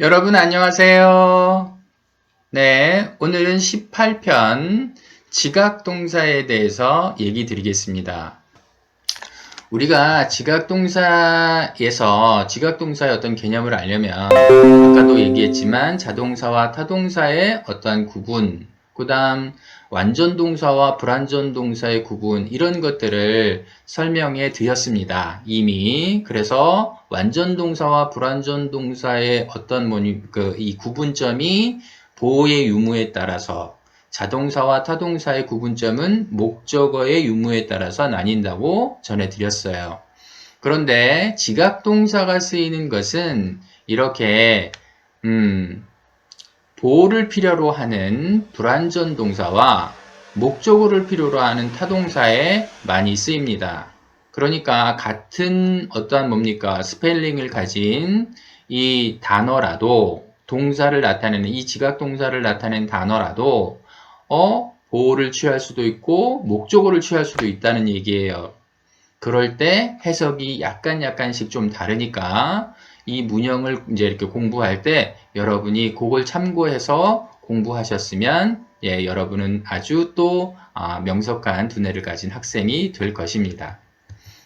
여러분 안녕하세요. 네, 오늘은 18편 지각동사에 대해서 얘기 드리겠습니다. 우리가 지각동사에서 지각동사의 어떤 개념을 알려면 아까도 얘기했지만 자동사와 타동사의 어떠한 구분, 그 다음 완전 동사와 불완전 동사의 구분 이런 것들을 설명해 드렸습니다. 이미 그래서 완전 동사와 불완전 동사의 어떤 뭐니 그 이 구분점이 보호의 유무에 따라서 자동사와 타동사의 구분점은 목적어의 유무에 따라서 나뉜다고 전해드렸어요. 그런데 지각동사가 쓰이는 것은 이렇게 음, 보호를 필요로 하는 불완전 동사와 목적어를 필요로 하는 타동사에 많이 쓰입니다. 그러니까 같은 어떠한 뭡니까 스펠링을 가진 이 단어라도 동사를 나타내는 이 지각 동사를 나타낸 단어라도 어 보호를 취할 수도 있고 목적어를 취할 수도 있다는 얘기예요. 그럴 때 해석이 약간 약간씩 좀 다르니까 이 문형을 이제 이렇게 공부할 때 여러분이 그걸 참고해서 공부하셨으면 예, 여러분은 아주 또 아, 명석한 두뇌를 가진 학생이 될 것입니다.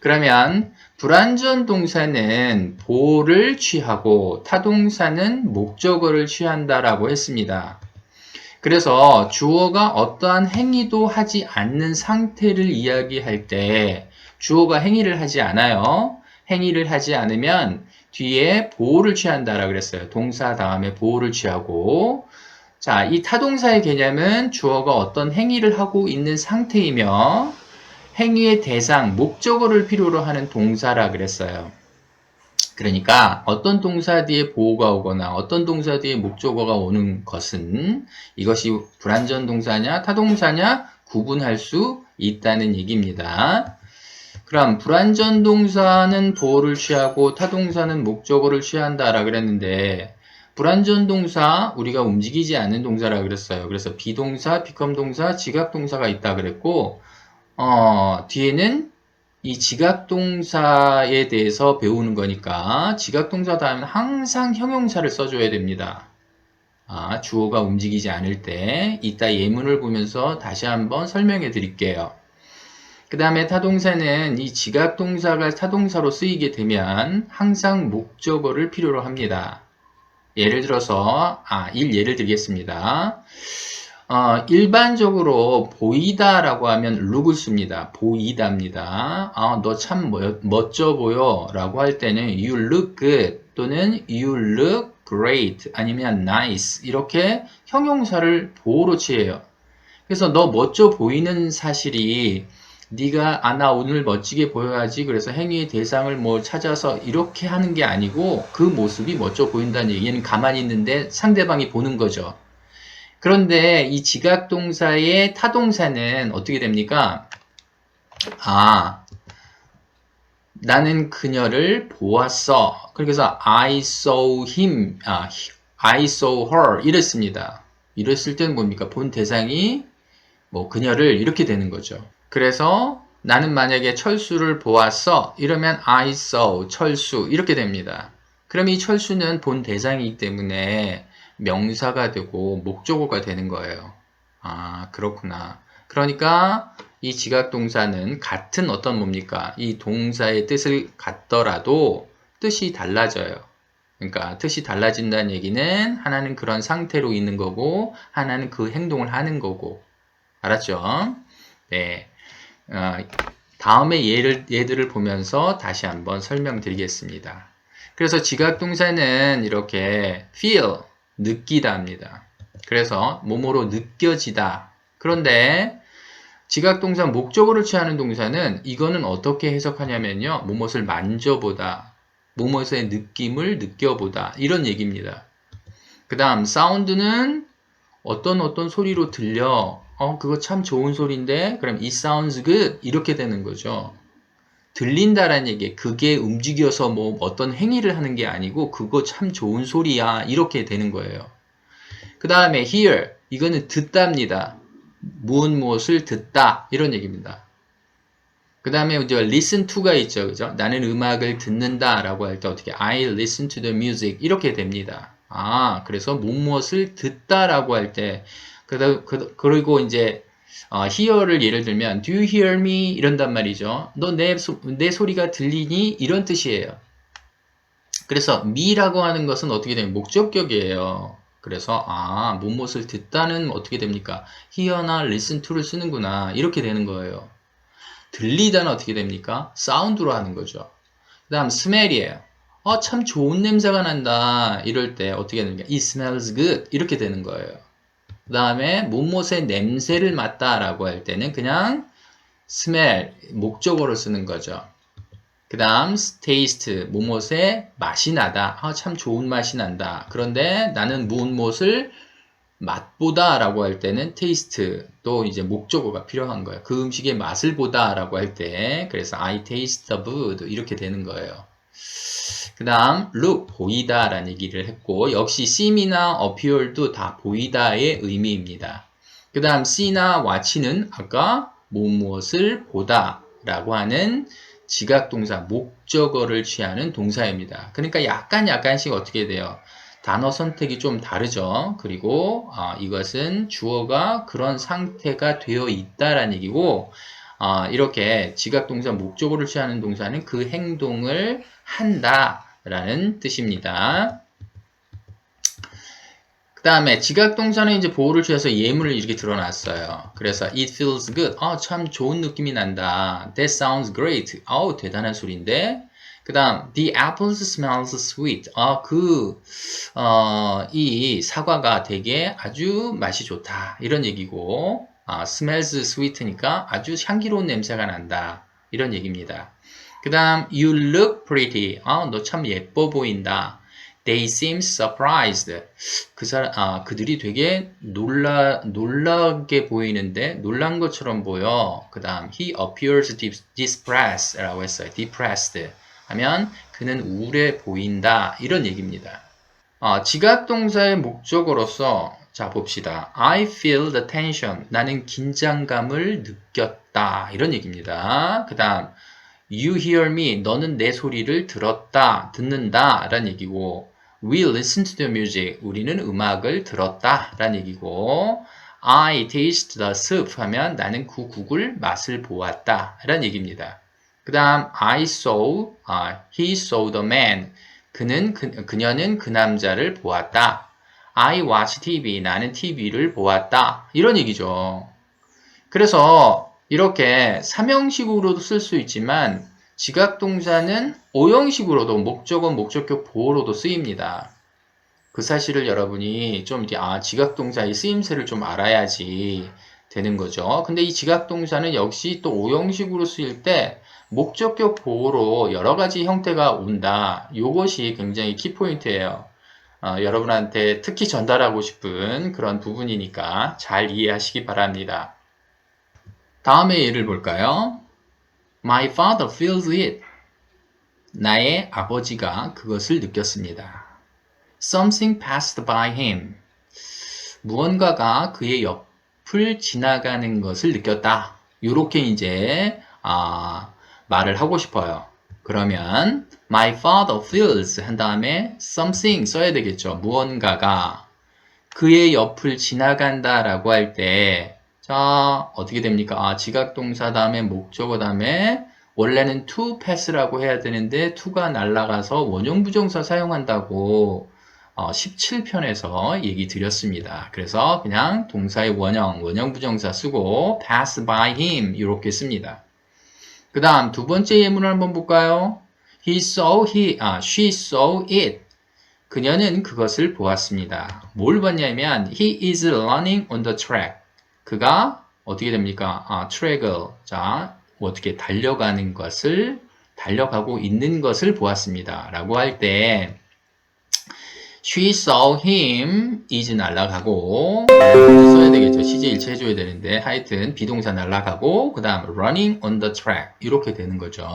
그러면 불완전 동사는 보를 취하고 타동사는 목적어를 취한다라고 했습니다. 그래서 주어가 어떠한 행위도 하지 않는 상태를 이야기할 때 주어가 행위를 하지 않아요. 행위를 하지 않으면 뒤에 보호를 취한다라 그랬어요. 동사 다음에 보호를 취하고 자, 이 타동사의 개념은 주어가 어떤 행위를 하고 있는 상태이며 행위의 대상, 목적어를 필요로 하는 동사라 그랬어요. 그러니까 어떤 동사 뒤에 보호가 오거나 어떤 동사 뒤에 목적어가 오는 것은 이것이 불완전 동사냐 타동사냐 구분할 수 있다는 얘기입니다. 그럼 불완전 동사는 보호를 취하고 타동사는 목적어를 취한다라 그랬는데 불완전 동사 우리가 움직이지 않는 동사라 그랬어요. 그래서 비동사, 비컴 동사, 지각 동사가 있다 그랬고 어, 뒤에는 이 지각 동사에 대해서 배우는 거니까 지각 동사 다음에 항상 형용사를 써줘야 됩니다. 아, 주어가 움직이지 않을 때 이따 예문을 보면서 다시 한번 설명해 드릴게요. 그 다음에 타동사는 이 지각동사가 타동사로 쓰이게 되면 항상 목적어를 필요로 합니다. 예를 들어서 아, 일 예를 들겠습니다. 어, 일반적으로 보이다 라고 하면 look을 씁니다. 보이다입니다. 아, 너 참 멋져 보여 라고 할 때는 you look good 또는 you look great 아니면 nice 이렇게 형용사를 보호로 취해요. 그래서 너 멋져 보이는 사실이 네가 아나 오늘 멋지게 보여야지 그래서 행위의 대상을 뭐 찾아서 이렇게 하는 게 아니고 그 모습이 멋져 보인다는 얘기는 가만히 있는데 상대방이 보는 거죠. 그런데 이 지각 동사의 타동사는 어떻게 됩니까? 아 나는 그녀를 보았어. 그래서 I saw him, 아, I saw her 이랬습니다. 이랬을 때는 뭡니까? 본 대상이 뭐 그녀를 이렇게 되는 거죠. 그래서 나는 만약에 철수를 보았어. 이러면 I saw 철수 이렇게 됩니다. 그럼 이 철수는 본 대상이기 때문에 명사가 되고 목적어가 되는 거예요. 아, 그렇구나. 그러니까 이 지각 동사는 같은 어떤 뭡니까? 이 동사의 뜻을 갖더라도 뜻이 달라져요. 그러니까 뜻이 달라진다는 얘기는 하나는 그런 상태로 있는 거고 하나는 그 행동을 하는 거고 알았죠? 네. 어, 다음에 예를, 예들을 보면서 다시 한번 설명드리겠습니다. 그래서 지각동사는 이렇게 feel, 느끼다 합니다. 그래서 몸으로 느껴지다. 그런데 지각동사 목적어를 취하는 동사는 이거는 어떻게 해석하냐면요. 무엇을 만져보다, 무엇의 느낌을 느껴보다 이런 얘기입니다. 그 다음 사운드는 어떤 어떤 소리로 들려 어, 그거 참 좋은 소리인데, 그럼 it sounds good. 이렇게 되는 거죠. 들린다라는 얘기, 그게 움직여서 뭐 어떤 행위를 하는 게 아니고, 그거 참 좋은 소리야. 이렇게 되는 거예요. 그 다음에 hear. 이거는 듣답니다. 무엇 무엇을 듣다. 이런 얘기입니다. 그 다음에 이제 listen to가 있죠. 그죠? 나는 음악을 듣는다 라고 할 때 어떻게 I listen to the music. 이렇게 됩니다. 아, 그래서 무엇을 듣다 라고 할 때, 그, 그, 그리고 이제, 어, hear를 예를 들면, do you hear me? 이런단 말이죠. 너 내, 내 소리가 들리니? 이런 뜻이에요. 그래서 me라고 하는 것은 어떻게 되면 목적격이에요. 그래서, 아, 무엇을 듣다는 어떻게 됩니까? hear나 listen to를 쓰는구나. 이렇게 되는 거예요. 들리다는 어떻게 됩니까? 사운드로 하는 거죠. 그 다음, smell이에요. 어, 참 좋은 냄새가 난다. 이럴 때 어떻게 게 It smells good. 이렇게 되는 거예요. 그 다음에 무엇의 냄새를 맡다 라고 할 때는 그냥 smell, 목적어로 쓰는 거죠. 그 다음 taste, 무엇의 맛이 나다. 아, 참 좋은 맛이 난다. 그런데 나는 무엇을 맛보다 라고 할 때는 taste 또 이제 목적어가 필요한 거예요. 그 음식의 맛을 보다 라고 할 때 그래서 I taste the food 이렇게 되는 거예요. 그 다음 look 보이다 라는 얘기를 했고 역시 seem이나 appear도 다 보이다의 의미입니다. 그 다음 see나 watch는 아까 무엇을 보다 라고 하는 지각동사 목적어를 취하는 동사입니다. 그러니까 약간 약간씩 어떻게 돼요? 단어 선택이 좀 다르죠. 그리고 어, 이것은 주어가 그런 상태가 되어 있다라는 얘기고 어, 이렇게 지각동사 목적어를 취하는 동사는 그 행동을 한다라는 뜻입니다. 그 다음에 지각동사는 이제 보호를 취해서 예문을 이렇게 드러났어요. 그래서 it feels good. 아, 참 좋은 느낌이 난다. That sounds great. 아우, 대단한 소리인데. 그 다음, the apples smells sweet. 아, 그, 어, 이 사과가 되게 아주 맛이 좋다. 이런 얘기고, 아, smells sweet니까 아주 향기로운 냄새가 난다. 이런 얘기입니다. 그 다음, you look pretty. 아, 너참 예뻐 보인다. They seem surprised. 그 사람, 아, 그들이 되게 놀라, 놀라게 보이는데, 놀란 것처럼 보여. 그 다음, he appears distressed 라고 했어요. depressed. 하면, 그는 우울해 보인다. 이런 얘기입니다. 어, 지각동사의 목적으로서, 자, 봅시다. I feel the tension. 나는 긴장감을 느꼈다. 이런 얘기입니다. 그 다음, You hear me. 너는 내 소리를 들었다, 듣는다. 라는 얘기고, We listen to the music. 우리는 음악을 들었다. 라는 얘기고, I taste the soup 하면 나는 그 국을 맛을 보았다. 라는 얘기입니다. 그 다음, I saw, 아, he saw the man. 그는, 그, 그녀는 그 남자를 보았다. I watch TV. 나는 TV를 보았다. 이런 얘기죠. 그래서 이렇게 삼형식으로도 쓸 수 있지만 지각동사는 오형식으로도 목적어, 목적격 보호로도 쓰입니다. 그 사실을 여러분이 좀 이제 아 지각동사의 쓰임새를 좀 알아야지 되는 거죠. 근데 이 지각동사는 역시 또 오형식으로 쓰일 때 목적격 보호로 여러 가지 형태가 온다. 이것이 굉장히 키포인트예요. 어, 여러분한테 특히 전달하고 싶은 그런 부분이니까 잘 이해하시기 바랍니다. 다음의 예를 볼까요? My father feels it. 나의 아버지가 그것을 느꼈습니다. Something passed by him. 무언가가 그의 옆을 지나가는 것을 느꼈다. 이렇게 이제 아, 말을 하고 싶어요. 그러면 my father feels 한 다음에 something 써야 되겠죠. 무언가가 그의 옆을 지나간다 라고 할 때 자, 어떻게 됩니까? 아, 지각동사 다음에 목적어 다음에 원래는 to pass라고 해야 되는데 to가 날라가서 원형 부정사 사용한다고 어, 17편에서 얘기 드렸습니다. 그래서 그냥 동사의 원형, 원형 부정사 쓰고 pass by him 이렇게 씁니다. 그 다음 두 번째 예문을 한번 볼까요? He saw he, 아, she saw it. 그녀는 그것을 보았습니다. 뭘 봤냐면 he is running on the track. 그가 어떻게 됩니까? 아, 트랙을 자 어떻게 달려가는 것을 달려가고 있는 것을 보았습니다. 라고 할 때 She saw him is 날라가고 써야 되겠죠. 시제 일체 해줘야 되는데 하여튼 비동사 날라가고 그 다음 running on the track 이렇게 되는 거죠.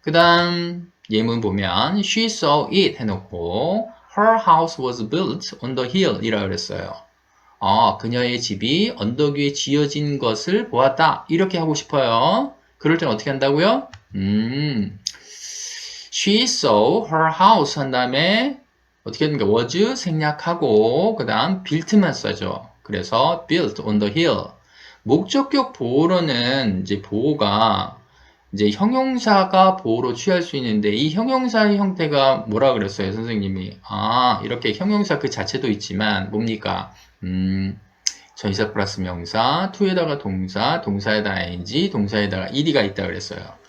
그 다음 예문 보면 She saw it 해놓고 Her house was built on the hill 이라 그랬어요. 아, 그녀의 집이 언덕 위에 지어진 것을 보았다. 이렇게 하고 싶어요. 그럴 땐 어떻게 한다고요? 음, she saw her house 한 다음에 어떻게 됩니까? was 생략하고 그 다음 built만 써죠. 그래서 built on the hill. 목적격 보호로는 이제 보호가 이제 형용사가 보호로 취할 수 있는데 이 형용사의 형태가 뭐라 그랬어요, 선생님이? 아, 이렇게 형용사 그 자체도 있지만 뭡니까? 음, 전치사 플러스 명사, to에다가 동사, 동사에다가 ing, 동사에다가 ed가 있다 그랬어요.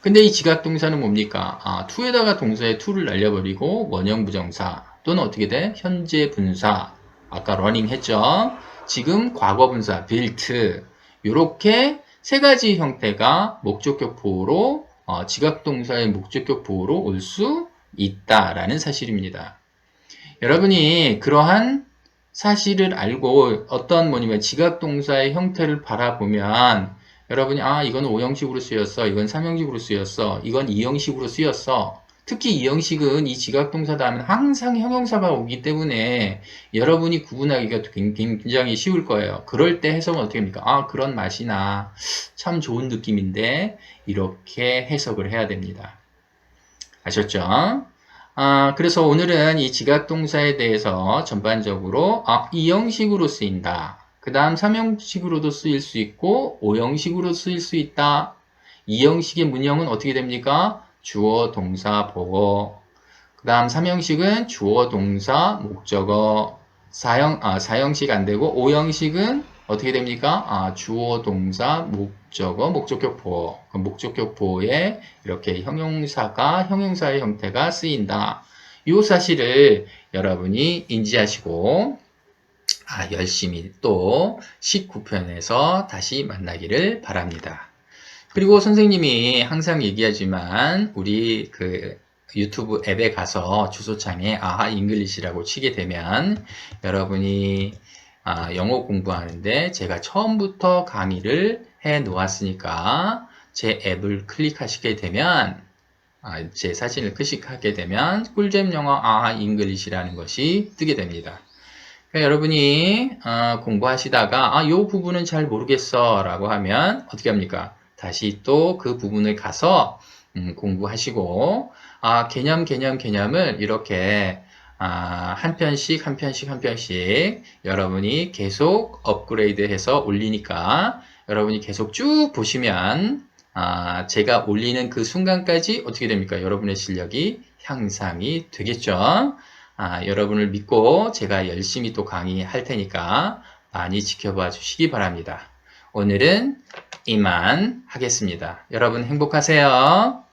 근데 이 지각 동사는 뭡니까? 아, to에다가 동사에 to를 날려버리고 원형 부정사 또는 어떻게 돼? 현재 분사 아까 running 했죠? 지금 과거 분사 built 요렇게 세 가지 형태가 목적격 보호로 어, 지각 동사의 목적격 보호로 올 수 있다라는 사실입니다. 여러분이 그러한 사실을 알고 어떤 뭐냐면 지각 동사의 형태를 바라보면 여러분이 아 이건 5형식으로 쓰였어 이건 3형식으로 쓰였어 이건 2형식으로 쓰였어 특히 이 형식은 이 지각동사 다음에 항상 형용사가 오기 때문에 여러분이 구분하기가 굉장히 쉬울 거예요. 그럴 때 해석은 어떻게 합니까? 아, 그런 맛이나 참 좋은 느낌인데 이렇게 해석을 해야 됩니다. 아셨죠? 아, 그래서 오늘은 이 지각동사에 대해서 전반적으로 아, 이 형식으로 쓰인다. 그 다음 3형식으로도 쓰일 수 있고 5형식으로 쓰일 수 있다. 이 형식의 문형은 어떻게 됩니까? 주어, 동사, 보어. 그 다음 3형식은 주어, 동사, 목적어. 4형, 아, 4형식 안 되고 5형식은 어떻게 됩니까? 아, 주어, 동사, 목적어, 목적격 보어. 그 목적격 보어에 이렇게 형용사가, 형용사의 형태가 쓰인다. 이 사실을 여러분이 인지하시고, 아, 열심히 또 19편에서 다시 만나기를 바랍니다. 그리고 선생님이 항상 얘기하지만 우리 그 유튜브 앱에 가서 주소창에 아하 잉글리시라고 치게 되면 여러분이 아, 영어 공부하는데 제가 처음부터 강의를 해 놓았으니까 제 앱을 클릭하시게 되면 아, 제 사진을 클릭하게 되면 꿀잼 영어 아하 잉글리시라는 것이 뜨게 됩니다. 그러니까 여러분이 어, 공부하시다가 아, 이 부분은 잘 모르겠어 라고 하면 어떻게 합니까? 다시 또 그 부분을 가서 음, 공부하시고 아, 개념 개념 개념을 이렇게 아, 한 편씩 한 편씩 한 편씩 여러분이 계속 업그레이드해서 올리니까 여러분이 계속 쭉 보시면 아, 제가 올리는 그 순간까지 어떻게 됩니까? 여러분의 실력이 향상이 되겠죠. 아, 여러분을 믿고 제가 열심히 또 강의할 테니까 많이 지켜봐 주시기 바랍니다. 오늘은 이만 하겠습니다. 여러분 행복하세요.